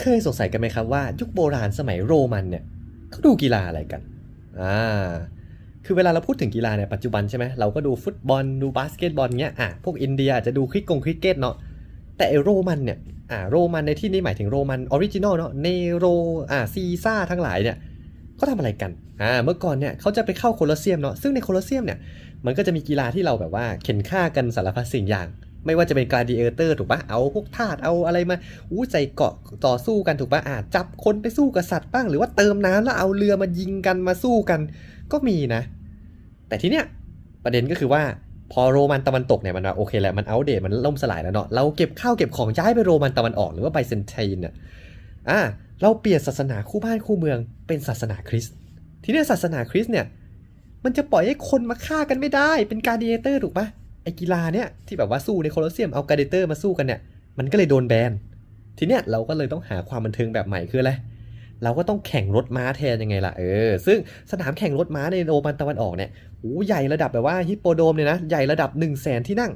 เคยสงสัยกันไหมครับว่า ยุคโบราณสมัยโรมันเนี่ยเขาดูกีฬาอะไรกัน อ่า คือเวลาเราพูดถึงกีฬาเนี่ยปัจจุบันใช่ไหมเราก็ดูฟุตบอลดูบาสเกตบอลเงี้ย อะ พวกอินเดียจะดูคริกกงคริกเก็ตเนาะ แต่ไอโรมันเนี่ย อ่า โรมันในที่นี้หมายถึงโรมันออริจินอลเนาะ เนโร อ่า ซีซ่าทั้งหลายเนี่ยเขาทำอะไรกัน อ่า เมื่อก่อนเนี่ยเขาจะไปเข้าโคลอสเซียมเนาะ ซึ่งในโคลอสเซียมเนี่ย มันก็จะมีกีฬาที่เราแบบว่าเข็นฆ่ากันสารพัดสิ่งอย่าง ไม่ว่าจะเป็นก l า d ดิเอเตอร์ถูกปะเอาพวกทาสเอาอะไรมาอู้ใจเกาะต่อสู้กันถูกปะอาจจับคนไปสู้กับสัตว์บ้าง หรือว่าเติมน้ำแล้วเอาเรือมายิงกันมาสู้กันก็มีนะ แต่ทีเนี้ยประเด็นก็คือว่าพอโรมันตะวันตกเนี่ยมันโอเคแหละมันอัปเดตมันล่มสลายแล้วเนาะเราเก็บข้าวเก็บของย้ายไปโรมันตะวันออกหรือว่าไบเซนไทน์เนี่ยอ่าเราเปลี่ยนศาสนาคู่บ้านคู่เมืองเป็นศาสนาคริสต์ทีเนี้ยศาสนาคริสต์เนี่ยมันจะปล่อยให้คนมาฆ่ากันไม่ได้ เป็นการดีเอเตอร์ถูกปะ ไอกีฬาเนี่ยที่แบบว่าสู้ในโคลอสเซียมเอาการดีเตอร์มาสู้กันเนี่ยมันก็เลยโดนแบนทีเนี้ยเราก็เลยต้องหาความบันเทิงแบบใหม่คืออะไรเราก็ต้องแข่งรถม้าแทนยังไงล่ะเออ ซึ่งสนามแข่งรถม้าในโรมันตะวันออกเนี่ยโอ้ใหญ่ระดับแบบว่าฮิปโปโดมเนี่ยนะใหญ่ระดับ1 0 0 0 0แสนที่นั่ง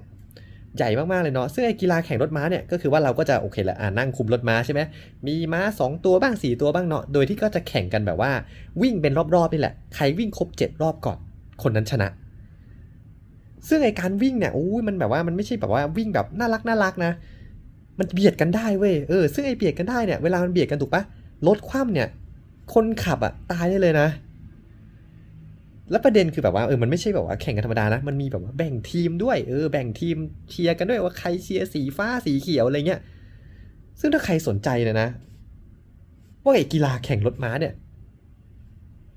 ใหญ่มาก ๆ เลยเนาะซึ่งไอ้กีฬาแข่งรถม้าเนี่ยก็คือว่าเราก็จะโอเคละอ่านั่งคุมรถม้าใช่ไหมมีม้า 2 ตัวบ้าง 4 ตัวบ้างเนาะโดยที่ก็จะแข่งกันแบบว่า วิ่งเป็นรอบๆนี่แหละใครวิ่งครบ 7 รอบก่อน คนนั้นชนะ ซึ่งไอการวิ่งเนี่ยโอ้ยมันแบบว่ามันไม่ใช่แบบว่าวิ่งแบบน่ารักน่ารักนะ มันเบียดกันได้เว้ยเออซึ่งไอเบียดกันได้เนี่ยเวลามันเบียดกันถูกปะรถคว่ำเนี่ย คนขับอะตายได้เลยนะ แล้วประเด็นคือแบบว่าเออมันไม่ใช่แบบว่าแข่งกันธรรมดานะ มันมีแบบว่าแบ่งทีมด้วยเออแบ่งทีมเชียร์กันด้วยว่าใครเชียร์สีฟ้าสีเขียวอะไรเงี้ยซึ่งถ้าใครสนใจเนะนะว่าไอกีฬาแข่งรถม้าเนี่ย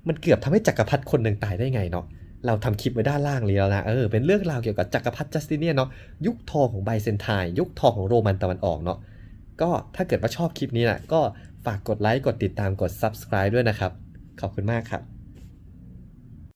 มันเกือบทำให้จักรพรรดิคนหนึ่งตายได้ไงเนาะ เราทำคลิปไว้ด้านล่างเลยแล้วนะ เออ เป็นเรื่องราวเกี่ยวกับจักรพรรดิจัสติเนียเนาะ ยุคทองของไบเซนไทน์ยุคทองของโรมันตะวันออกเนาะ ก็ถ้าเกิดว่าชอบคลิปนี้นะก็ฝากกดไลค์ กดติดตาม กด subscribe ด้วยนะครับ ขอบคุณมากครับ